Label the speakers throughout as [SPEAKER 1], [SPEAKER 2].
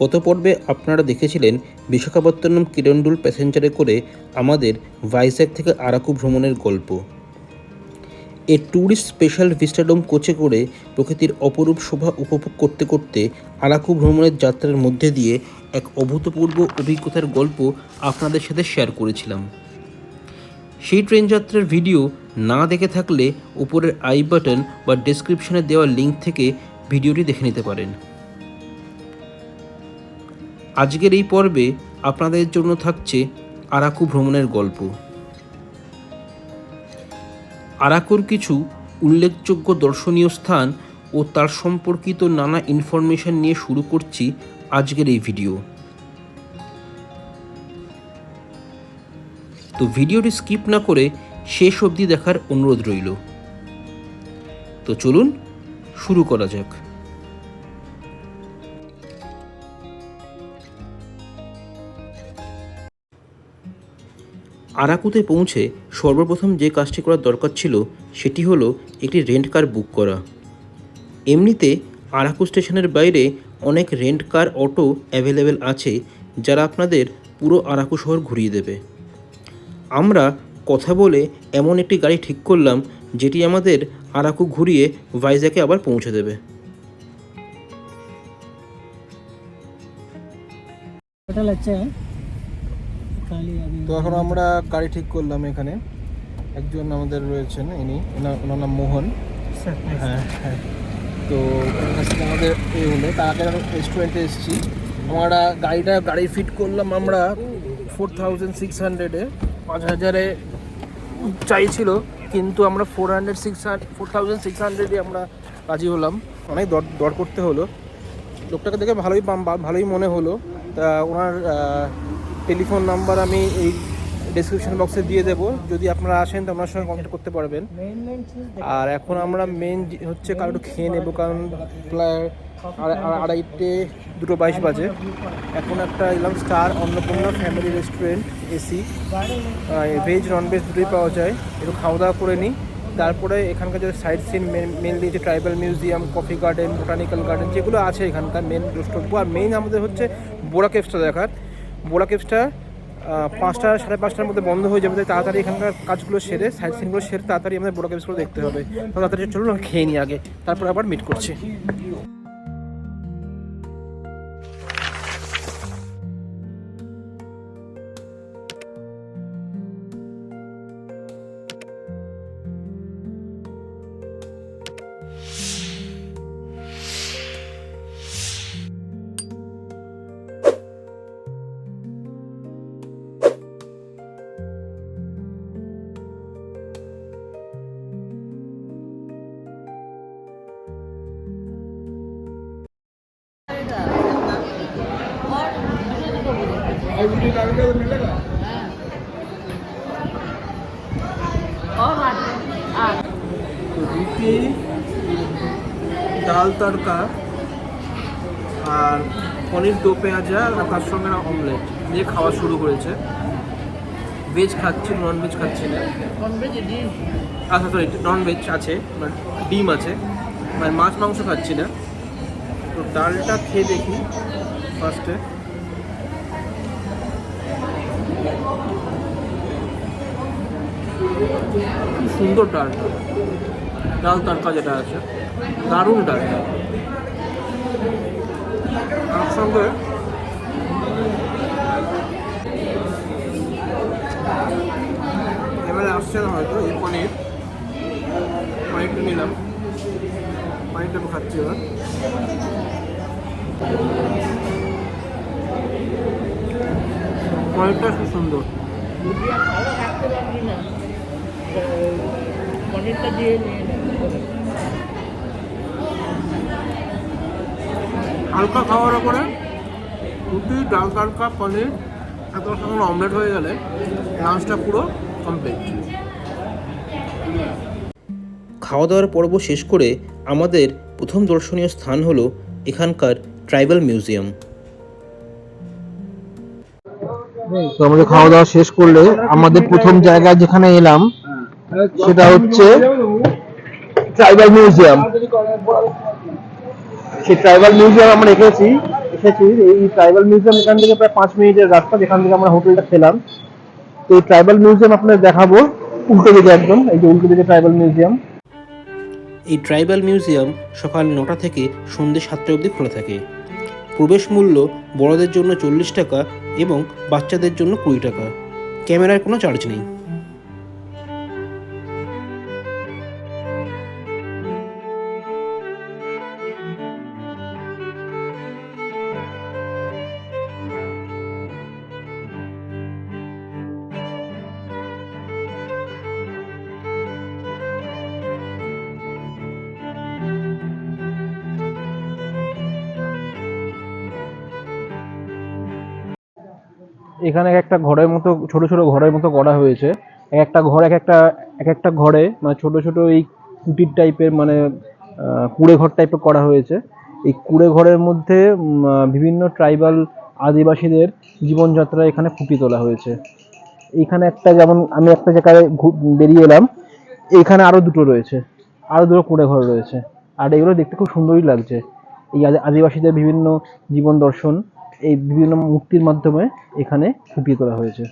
[SPEAKER 1] গত পর্বে আপনারা দেখেছিলেন বিশাখাপত্তনম কিরণডুল প্যাসেঞ্জারে করে আমাদের ভাইজ্যাগ থেকে আরাকু ভ্রমণের গল্প। এ ট্যুরিস্ট স্পেশাল ভিস্টাডোম কোচে করে প্রকৃতির অপরূপ শোভা উপভোগ করতে করতে আরাকু ভ্রমণের যাত্রার মধ্যে দিয়ে এক অভূতপূর্ব অভিজ্ঞতার গল্প আপনাদের সাথে শেয়ার করেছিলাম। সেই ট্রেন যাত্রার ভিডিও না দেখে থাকলে উপরের আই বাটন বা ডেসক্রিপশনে দেওয়া লিঙ্ক থেকে ভিডিওটি দেখে নিতে পারেন। আজকের এই পর্বে আপনাদের জন্য থাকছে আরাকু ভ্রমণের গল্প। আরাকুর কিছু উল্লেখযোগ্য দর্শনীয় স্থান ও তার সম্পর্কিত নানা ইনফরমেশন নিয়ে শুরু করছি আজকের এই ভিডিও তো ভিডিওটি স্কিপ না করে শেষ অবধি দেখার অনুরোধ রইল। তো চলুন শুরু করা যাক। আরাকুতে পৌঁছে সর্বপ্রথম যে কাজটি করার দরকার ছিল সেটি হলো একটি রেন্ট কার বুক করা। এমনিতে আরাকু স্টেশনের বাইরে অনেক রেন্ট কার অটো অ্যাভেলেবেল আছে যারা আপনাদের পুরো আরাকু শহর ঘুরিয়ে দেবে। আমরা কথা বলে এমন একটি গাড়ি ঠিক করলাম যেটি আমাদের আরাকু ঘুরিয়ে ভাইজাকে আবার পৌঁছে দেবে।
[SPEAKER 2] লাগছে
[SPEAKER 3] তো এখন আমরা গাড়ি ঠিক করলাম এখানে। একজন আমাদের রয়েছেন ইনি। ওনার নাম মোহন। হ্যাঁ হ্যাঁ। তো আমাদের এ হলো। তার আগে রেস্টুরেন্টে এসেছি। আমরা গাড়িটা গাড়ি ফিট করলাম আমরা ফোর থাউজেন্ড সিক্স হান্ড্রেডে পাঁচ হাজারে চাইছিল কিন্তু আমরা four hundred six four thousand six হান্ড্রেডে আমরা রাজি হলাম। অনেক দর দর করতে হলো। লোকটাকে দেখে ভালোই ভালোই মনে হলো। তা ওনার টেলিফোন নাম্বার আমি এই ডিসক্রিপশন বক্সে দিয়ে দেব। যদি আপনারা আসেন তো আপনার সঙ্গে কন্ট্যাক্ট করতে পারবেন। আর এখন আমরা মেন হচ্ছে কারও একটু খেয়ে নেব কারণ আড়াইটে দুটো বাইশ বাজে। এখন একটা এলাম star Annapurna family restaurant AC veg non veg দুটোই পাওয়া যায়। একটু খাওয়া দাওয়া করে নিই। তারপরে এখানকার যে সাইট সিন মেনলি যে tribal museum coffee garden botanical garden যেগুলো আছে এখানকার মেন দ্রষ্টব্য। আর মেইন আমাদের হচ্ছে বোরা কেফটা দেখার। বোরা কেভসটা পাঁচটা সাড়ে পাঁচটার মধ্যে বন্ধ হয়ে যাবে তাড়াতাড়ি এখানকার কাজগুলো সেরে সাইড সিনগুলো সেরে তাড়াতাড়ি আমাদের বোলা কেভসগুলো দেখতে হবে। তাড়াতাড়ি চলুন খেয়ে নিই আগে, তারপর আবার মিট করছি। রুটি ডাল তড়কা আর পনির দো পেঁয়াজা আর তার সঙ্গে না অমলেট দিয়ে খাওয়া শুরু করেছে। ভেজ খাচ্ছি নন ভেজ খাচ্ছি না। আচ্ছা সরি নন ভেজ আছে বাট ডিম আছে। মানে মাছ মাংস খাচ্ছি না। তো ডালটা খেয়ে দেখি ফার্স্টে সুন্দর ডালটা ডাল তড়কা যেটা আছে। দারুণ ডালটা তার সঙ্গে এবারে আসছে না হয়তো, এই পনির। পনিরটা নিলাম। পনিরটা খাচ্ছি এবার। পনিরটা খুব সুন্দর।
[SPEAKER 2] দিয়ে
[SPEAKER 3] হালকা খাওয়ার পরে রুটি ডাল তড়কা পনির এত সঙ্গে অমলেট হয়ে গেলে লাঞ্চটা পুরো কমপ্লিট
[SPEAKER 1] খাওয়া দাওয়ার পর্ব শেষ করে আমাদের প্রথম দর্শনীয় স্থান হলো এখানকার ট্রাইবাল মিউজিয়াম।
[SPEAKER 3] তো আমাদের খাওয়া দাওয়া শেষ করলে আমাদের প্রথম জায়গায় যেখানে এলাম সেটা হচ্ছে ট্রাইবাল মিউজিয়াম। সেই ট্রাইবাল মিউজিয়াম আমরা রেখেছি এসেছি এই ট্রাইবাল মিউজিয়াম এখান থেকে প্রায় পাঁচ মিনিটের রাস্তা যেখান থেকে আমরা হোটেলটা খেলাম। তো এই ট্রাইবাল মিউজিয়াম আপনাদের দেখাবো উল্টো দিকে একদম এই যে উল্টো দিকে ট্রাইবাল মিউজিয়াম।
[SPEAKER 1] এই ট্রাইবাল মিউজিয়াম সকাল নটা থেকে সন্ধ্যে সাতটা অবধি খোলা থাকে। প্রবেশ মূল্য বড়দের জন্য চল্লিশ টাকা এবং বাচ্চাদের জন্য কুড়ি টাকা। ক্যামেরার কোনো চার্জ নেই।
[SPEAKER 3] এখানে এক একটা ঘরের মতো, ছোট ছোট ঘরের মতো করা হয়েছে। এক একটা ঘর, এক একটা এক একটা ঘরে মানে ছোট ছোট এই কুটির টাইপের মানে কুড়ে ঘর টাইপের করা হয়েছে। এই কুড়ে ঘরের মধ্যে বিভিন্ন ট্রাইবাল আদিবাসীদের জীবনযাত্রা এখানে ফুটিয়ে তোলা হয়েছে। এখানে একটা যেমন, আমি একটা জায়গায় বেরিয়ে এলাম। এখানে আরও দুটো রয়েছে। আরও দুটো কুড়ে ঘর রয়েছে। আর এগুলো দেখতে খুব সুন্দরই লাগছে। এই আদি- আদিবাসীদের বিভিন্ন জীবন দর্শন। এই বিভিন্ন মূর্তির মাধ্যমে এখানে ফুটিয়ে তোলা হয়েছে।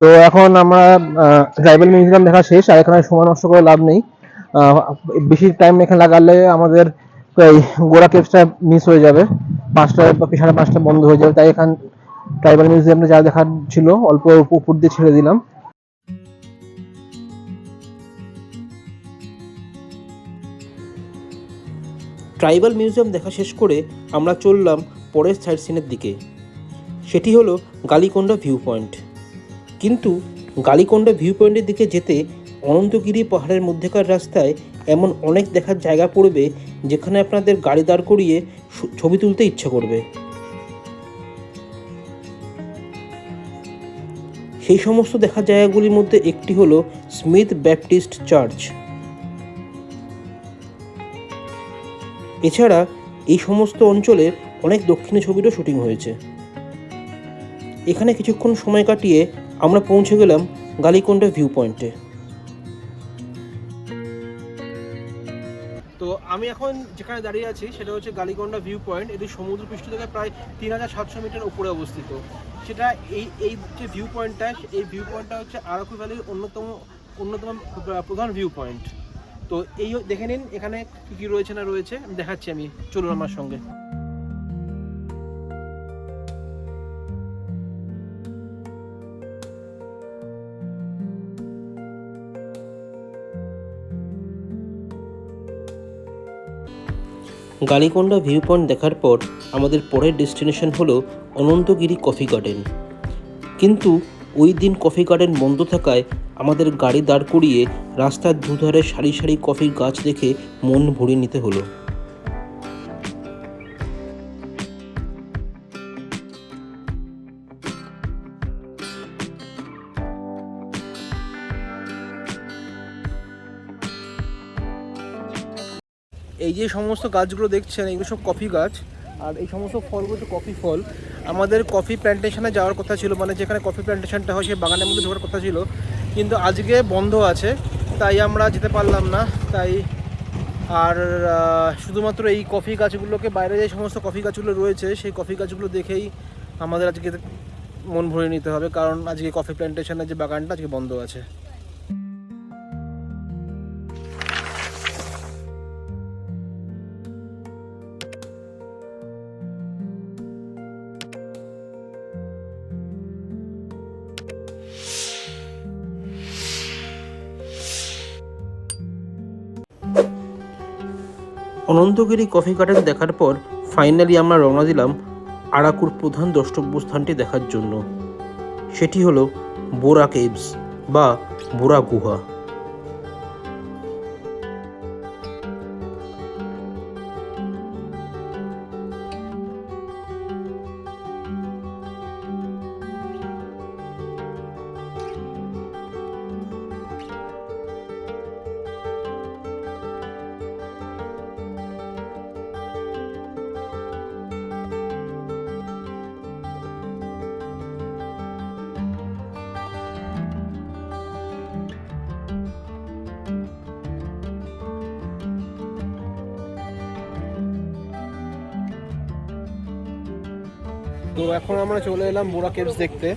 [SPEAKER 3] তো এখন আমরা ট্রাইবাল মিউজিয়াম দেখা শেষ, আর এখানে সময় নষ্ট করে লাভ নেই। বেশি টাইম এখানে লাগালে আমাদের এই গোড়া কেপসটা মিস হয়ে যাবে। পাঁচটা বা সাড়ে পাঁচটা বন্ধ হয়ে যাবে। তাই এখান ট্রাইবাল মিউজিয়ামটা যা দেখার ছিল, অল্প উপর দিয়ে ছেড়ে দিলাম।
[SPEAKER 1] ট্রাইবাল মিউজিয়াম দেখা শেষ করে আমরা চললাম পরের সাইড সিনের দিকে। সেটি হলো গালিকোন্ডা ভিউ পয়েন্ট কিন্তু গালিকোন্ডা ভিউ পয়েন্টের দিকে যেতে অনন্তগিরি পাহাড়ের মধ্যেকার রাস্তায় এমন অনেক দেখার জায়গা পড়বে যেখানে আপনাদের গাড়ি দাঁড় করিয়ে ছবি তুলতে ইচ্ছা করবে। সেই সমস্ত দেখার জায়গাগুলির মধ্যে একটি হলো স্মিথ ব্যাপটিস্ট চার্চ। এছাড়া এই সমস্ত অঞ্চলের অনেক দক্ষিণে ছবিরও শুটিং হয়েছে। এখানে কিছুক্ষণ সময় কাটিয়ে আমরা পৌঁছে গেলাম গালিকোন্ডা ভিউ পয়েন্টে
[SPEAKER 3] তো আমি এখন যেখানে দাঁড়িয়ে আছি, সেটা হচ্ছে গালিগন্ডা ভিউ পয়েন্ট এটি সমুদ্রপৃষ্ঠ থেকে প্রায় তিন হাজার সাতশো মিটার উপরে অবস্থিত। সেটা এই এই যে ভিউ পয়েন্টটা এই ভিউ পয়েন্টটা হচ্ছে আরাকু ভ্যালির অন্যতম অন্যতম প্রধান ভিউ পয়েন্ট তো এই দেখে নিন এখানে কী কী রয়েছে না রয়েছে। দেখাচ্ছি আমি। চলুন আমার সঙ্গে।
[SPEAKER 1] গালিকোন্ডা ভিউ পয়েন্ট দেখার পর আমাদের পরের ডেস্টিনেশন হলো অনন্তগিরি কফি গার্ডেন কিন্তু ওই দিন কফি গার্ডেন বন্ধ থাকায় আমাদের গাড়ি দাঁড় করিয়ে রাস্তার দুধারে সারি সারি কফির গাছ দেখে মন ভরে নিতে হলো।
[SPEAKER 3] এই যে সমস্ত গাছগুলো দেখছেন, এগুলো সব কফি গাছ। আর এই সমস্ত ফলগুলো তো কফি ফল। আমাদের কফি প্ল্যান্টেশনে যাওয়ার কথা ছিল মানে যেখানে কফি প্ল্যান্টেশনটা হয়, সেই বাগানের মধ্যে ঢোকার কথা ছিল। কিন্তু আজকে বন্ধ আছে, তাই আমরা যেতে পারলাম না। তাই আর শুধুমাত্র এই কফি গাছগুলোকে বাইরে যে সমস্ত কফি গাছগুলো রয়েছে, সেই কফি গাছগুলো দেখেই আমাদের আজকে মন ভরে নিতে হবে, কারণ আজকে কফি প্ল্যান্টেশনের যে বাগানটা আজকে বন্ধ আছে।
[SPEAKER 1] অনন্তগিরি কফি গার্ডেন দেখার পর ফাইনালি আমরা রওনা দিলাম আরাকুর প্রধান দ্রষ্টব্য স্থানটি দেখার জন্য। সেটি হলো বোরা কেভস বা বোরা গুহা।
[SPEAKER 3] তো এখন আমরা চলে এলাম বোরা কেভস দেখতে।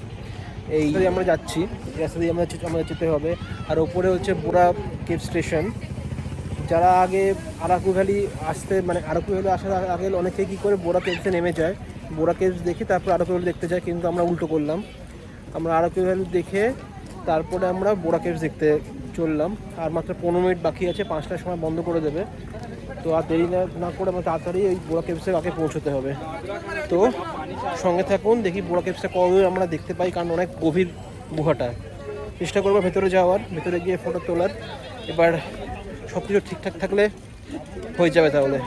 [SPEAKER 3] এই আমরা যাচ্ছি। রাস্তা দিয়ে আমরা আমাদের যেতে হবে। আর ওপরে হচ্ছে বোরা কেভ স্টেশন যারা আগে আরাকু ভ্যালি আসতে মানে আরাকু ভ্যালি আসার আগে অনেকে কী করে বোরা কেভসে নেমে যায়? বোরা কেভস দেখে তারপর আরাকু ভ্যালি দেখতে যায়, কিন্তু আমরা উল্টো করলাম। আমরা আরাকু ভ্যালি দেখে তারপরে আমরা বোরা কেভস দেখতে চললাম। আর মাত্র পনেরো মিনিট বাকি আছে, পাঁচটার সময় বন্ধ করে দেবে। তো আর দেরি না করে আমরা তাড়াতাড়ি ওই বোরা কেভসের আগে পৌঁছতে হবে। তো সঙ্গে থাকুন, দেখি বোরা কেভসটা কবে আমরা দেখতে পাই, কারণ অনেক গভীর গুহাটা। চেষ্টা করব ভেতরে যাওয়ার, ভেতরে গিয়ে ফটো তোলার। এবার সব কিছু ঠিকঠাক থাকলে হয়ে যাবে তাহলে।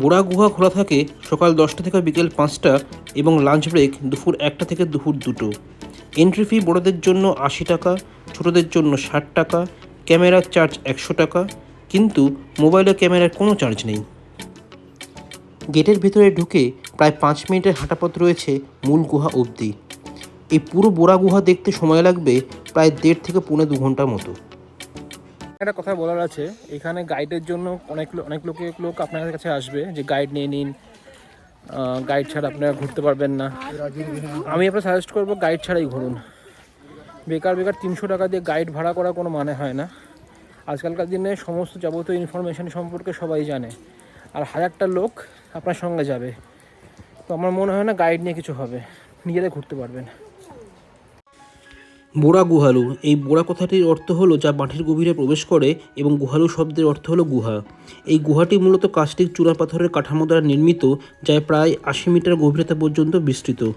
[SPEAKER 1] বোরা গুহা খোলা থাকে সকাল দশটা থেকে বিকেল পাঁচটা এবং লাঞ্চ ব্রেক দুপুর একটা থেকে দুপুর দুটো। এন্ট্রি ফি বড়দের জন্য আশি টাকা, ছোটদের জন্য ষাট টাকা ক্যামেরার চার্জ একশো টাকা কিন্তু মোবাইলের ক্যামেরার কোনো চার্জ নেই। গেটের ভেতরে ঢুকে প্রায় পাঁচ মিনিটের হাঁটাপথ রয়েছে মূল গুহা অবধি। এই পুরো বোরা গুহা দেখতে সময় লাগবে প্রায় দেড় থেকে পৌনে দু ঘণ্টার মতো।
[SPEAKER 3] একটা কথা বলার আছে, এখানে গাইডের জন্য অনেক অনেক লোকে লোক আপনাদের কাছে আসবে যে গাইড নিয়ে নিন। গাইড ছাড়া আপনারা ঘুরতে পারবেন না। আমি আপনার সাজেস্ট করব গাইড ছাড়াই ঘুরুন। বেকার বেকার তিনশো টাকা দিয়ে গাইড ভাড়া করা কোনো মানে হয় না। আজকালকার দিনে সমস্ত যাবতীয় ইনফরমেশন সম্পর্কে সবাই জানে। আর হাজারটা লোক আপনার সঙ্গে যাবে। তো আমার মনে হয় না গাইড নিয়ে কিছু হবে। নিজেরাই ঘুরতে পারবেন।
[SPEAKER 1] বোরা গুহালু, এই বোরা কথাটির অর্থ হলো যা মাটির গভীরে প্রবেশ করে এবং গুহালু শব্দের অর্থ হলো গুহা। এই গুহাটি মূলত কাস্টিক চূড়া পাথরের কাঠামো দ্বারা নির্মিত যা প্রায় আশি মিটার গভীরতা পর্যন্ত বিস্তৃত।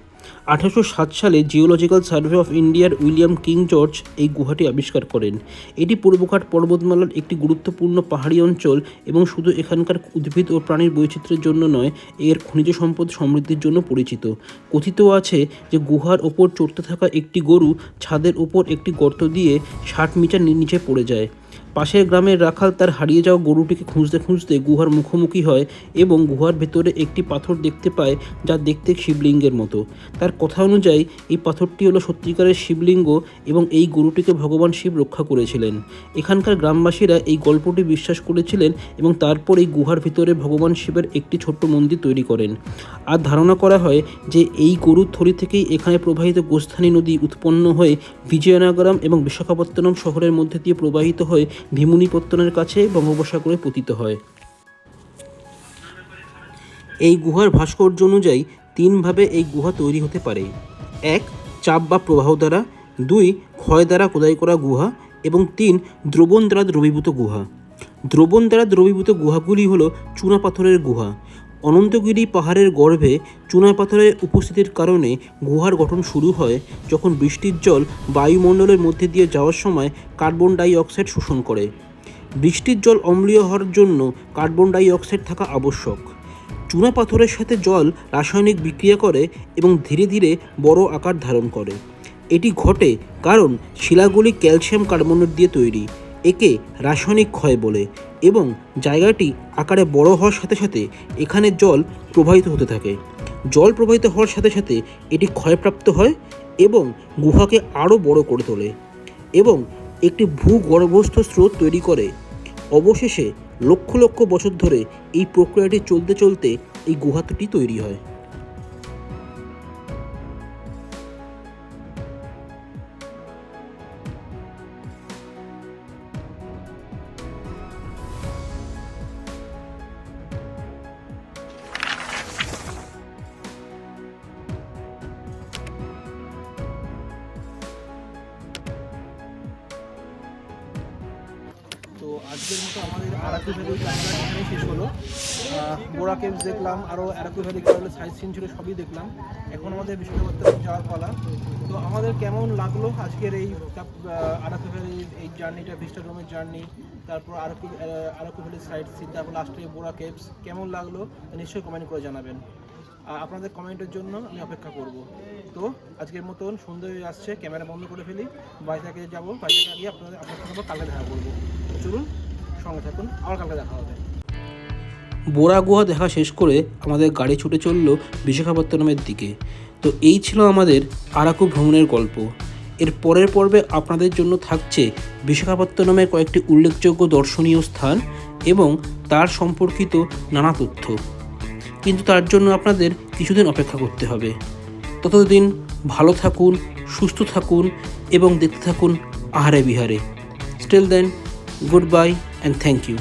[SPEAKER 1] আঠারোশো সাত সালে জিওলজিক্যাল সার্ভে অফ ইন্ডিয়ার উইলিয়াম কিং জর্জ এই গুহাটি আবিষ্কার করেন। এটি পূর্বঘাট পর্বতমালার একটি গুরুত্বপূর্ণ পাহাড়ি অঞ্চল এবং শুধু এখানকার উদ্ভিদ ও প্রাণীর বৈচিত্র্যের জন্য নয়, এর খনিজ সম্পদ সমৃদ্ধির জন্য পরিচিত। কথিত আছে যে গুহার ওপর চড়তে থাকা একটি গরু ছাদের ওপর একটি গর্ত দিয়ে ষাট মিটার নিচে পড়ে যায়। পাশের গ্রামের রাখাল তার হারিয়ে যাওয়া গরুটিকে খুঁজতে খুঁজতে গুহার মুখোমুখি হয় এবং গুহার ভেতরে একটি পাথর দেখতে পায় যা দেখতে শিবলিঙ্গের মতো। তার কথা অনুযায়ী, এই পাথরটি হলো সত্যিকারের শিবলিঙ্গ এবং এই গরুটিকে ভগবান শিব রক্ষা করেছিলেন। এখানকার গ্রামবাসীরা এই গল্পটি বিশ্বাস করেছিলেন এবং তারপর এই গুহার ভিতরে ভগবান শিবের একটি ছোট্ট মন্দির তৈরি করেন। আর ধারণা করা হয় যে, এই গরুর থলি থেকেই এখানে প্রবাহিত গোস্থানী নদী উৎপন্ন হয়ে বিজয়নগরম এবং বিশাখাপত্তনম শহরের মধ্যে দিয়ে প্রবাহিত হয়ে ভীমুনিপত্তনের কাছে বঙ্গোপসাগরে পতিত হয়। এই গুহার ভাস্কর্য অনুযায়ী তিনভাবে এই গুহা তৈরি হতে পারে। এক, চাপ বা প্রবাহ দ্বারা। দুই, ক্ষয় দ্বারা খোদাই করা গুহা। এবং তিন, দ্রবণ দ্বারা দ্রবীভূত গুহা। দ্রবণ দ্বারা দ্রবীভূত গুহাগুলি হলো চুনাপাথরের গুহা। অনন্তগিরি পাহাড়ের গর্ভে চুনাপাথরের উপস্থিতির কারণে গুহার গঠন শুরু হয় যখন বৃষ্টির জল বায়ুমণ্ডলের মধ্যে দিয়ে যাওয়ার সময় কার্বন ডাই অক্সাইড শোষণ করে। বৃষ্টির জল অম্লীয় হওয়ার জন্য কার্বন ডাই অক্সাইড থাকা আবশ্যক। চুনা পাথরের সাথে জল রাসায়নিক বিক্রিয়া করে এবং ধীরে ধীরে বড় আকার ধারণ করে। এটি ঘটে কারণ শিলাগুলি ক্যালসিয়াম কার্বনেট দিয়ে তৈরি। একে রাসায়নিক ক্ষয় বলে এবং জায়গাটি আকারে বড় হওয়ার সাথে সাথে এখানে জল প্রবাহিত হতে থাকে। জল প্রবাহিত হওয়ার সাথে সাথে এটি ক্ষয়প্রাপ্ত হয় এবং গুহাকে আরও বড় করে তোলে এবং একটি ভূগর্ভস্থ স্রোত তৈরি করে। অবশেষে লক্ষ লক্ষ বছর ধরে এই প্রক্রিয়াটি চলতে চলতে এই গুহাটি তৈরি হয়।
[SPEAKER 3] বোরা কেভস দেখলাম আরও আরাকু ভ্যালি কেরলের সাইড সিন ছিল সবই দেখলাম। এখন আমাদের বিশাখাপত্তনম যাওয়ার পালা তো আমাদের কেমন লাগল আজকের এই আহ, আরাকু ভ্যালির এই জার্নিটা ভিস্টা রোমের জার্নি তারপর আরাকু আহ, আরাকু ভ্যালির সাইড সিন তারপর লাস্টে বোরা কেভস কেমন লাগল? নিশ্চয়ই কমেন্ট করে জানাবেন। আপনাদের কমেন্টের জন্য আমি অপেক্ষা করব। তো আজকের মতন সুন্দর হয়ে আসছে ক্যামেরা বন্ধ করে ফেলি বাইরে যাব বাইরে গিয়ে আপনাদের আপনার সঙ্গে কালকে দেখা করব। চলুন সঙ্গে থাকুন আবার কালকে দেখা হবে।
[SPEAKER 1] বোরা গুহা দেখা শেষ করে আমাদের গাড়ি ছুটে চলল বিশাখাপত্তনমের দিকে। তো এই ছিল আমাদের আরাকু ভ্রমণের গল্প। এর পরের পর্বে আপনাদের জন্য থাকছে বিশাখাপত্তনমের কয়েকটি উল্লেখযোগ্য দর্শনীয় স্থান এবং তার সম্পর্কিত নানা তথ্য। কিন্তু তার জন্য আপনাদের কিছুদিন অপেক্ষা করতে হবে। ততদিন ভালো থাকুন, সুস্থ থাকুন এবং দেখতে থাকুন আহারে বিহারে। Still then goodbye and thank you